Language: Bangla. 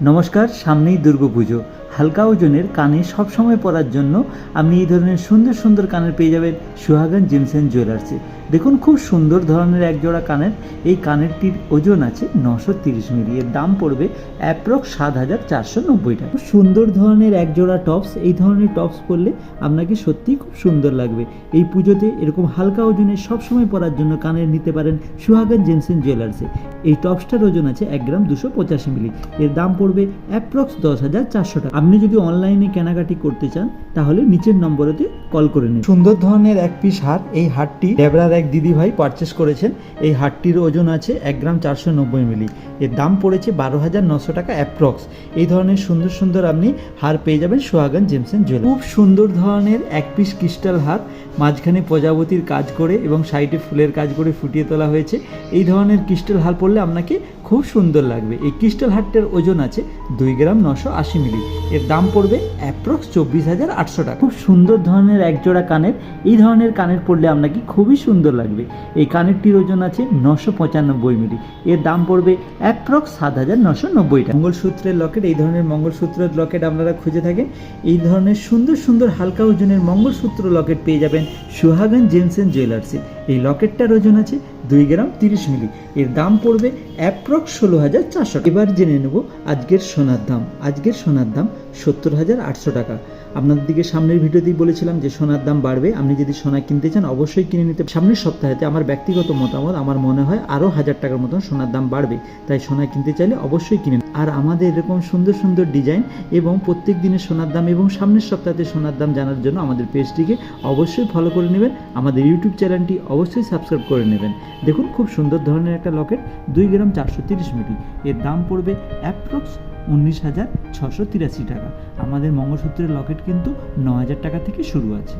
নমস্কার সামনেই দুর্গাপুজো। হালকা ওজনের কানে সবসময় পরার জন্য আপনি এই ধরনের সুন্দর সুন্দর কানের পেয়ে যাবেন সুহাগান জিমস অ্যান্ড জুয়েলার্সে। দেখুন, খুব সুন্দর ধরনের এক জোড়া কানের। এই কানেরটির ওজন আছে নশো তিরিশ মিলি। এর দাম পড়বে অ্যাপ্রক্স সাত হাজার চারশো নব্বই টাকা। সুন্দর ধরনের এক জোড়া টপস, এই ধরনের টপস পরলে আপনাকে সত্যিই খুব সুন্দর লাগবে। এই পুজোতে এরকম হালকা ওজনের সবসময় পরার জন্য কানের নিতে পারেন সুহাগান জেমসেন জুয়েলার্সে। এই টপসটার ওজন আছে এক গ্রাম দুশো পঁচাশি মিলি। এর দাম পড়বে অ্যাপ্রক্স দশ হাজার চারশো টাকা। আপনি যদি অনলাইনে কেনাকাটি করতে চান, তাহলে নিচের নম্বরেতে কল করে নিন। সুন্দর ধরনের এক পিস হার, এই হারটি ডেবরার এক দিদি ভাই পারচেস করেছেন। এই হারটির ওজন আছে এক গ্রাম চারশো নব্বই মিলি। এর দাম পড়েছে বারো হাজার নশো টাকা অ্যাপ্রক্স এই ধরনের সুন্দর সুন্দর আপনি হার পেয়ে যাবেন সোহাগান জেমসেন জুয়েলার খুব সুন্দর ধরনের এক পিস ক্রিস্টাল হার, মাঝখানে প্রজাপতির কাজ করে এবং সাইডে ফুলের কাজ করে ফুটিয়ে তোলা হয়েছে। এই ধরনের ক্রিস্টাল হার পড়লে আপনাকে খুব সুন্দর লাগবে। এই ক্রিস্টাল হারটার ওজন আছে দুই গ্রাম নশো আশি মিলি। এর দাম পড়বে অ্যাপ্রক্স চব্বিশ হাজার আটশো টাকা। খুব সুন্দর ধরনের একজোড়া কানের। এই ধরনের কানের পরলে আপনাকে খুবই সুন্দর লাগবে। এই কানেরটির ওজন আছে নশো পঁচানব্বই মিলি। এর দাম পড়বে অ্যাপ্রক্স সাত হাজার নশো নব্বই টাকা। মঙ্গলসূত্রের লকেট, এই ধরনের মঙ্গলসূত্রের লকেট আপনারা খুঁজে থাকেন। এই ধরনের সুন্দর সুন্দর হালকা ওজনের মঙ্গলসূত্র লকেট পেয়ে যাবেন সুহাগান জেমসেন জুয়েলার্সে। এই লকেটটার ওজন আছে দুই গ্রাম তিরিশ মিলি। এর দাম পড়বে অ্যাপ্রক্স ষোলো হাজার চারশো এবার জেনে নেব আজকের সোনার দাম। আজকের সোনার দাম সত্তর হাজার আটশো টাকা। আপনাদের দিকে সামনের ভিডিওতেই বলেছিলাম যে সোনার দাম বাড়বে। আপনি যদি সোনা কিনতে চান, অবশ্যই কিনে নিতে সামনের সপ্তাহেতে আমার ব্যক্তিগত মতামত, আমার মনে হয় আরও হাজার টাকার মতন সোনার দাম বাড়বে। তাই সোনা কিনতে চাইলে অবশ্যই কিনে আর আমাদের এরকম সুন্দর সুন্দর ডিজাইন এবং প্রত্যেক দিনের সোনার দাম এবং সামনের সপ্তাহে সোনার দাম জানার জন্য আমাদের পেজটিকে অবশ্যই ফলো করে নেবেন। আমাদের ইউটিউব চ্যানেলটি অবশ্যই সাবস্ক্রাইব করে নেবেন। দেখুন, খুব সুন্দর ধরনের একটা লকেট, দুই গ্রাম চারশো তিরিশ মিলি। এর দাম পড়বে অ্যাপ্রক্স উনিশ হাজার ছশো তিরাশি টাকা। আমাদের মঙ্গলসূত্রের লকেট কিন্তু ন হাজার টাকা থেকে শুরু আছে।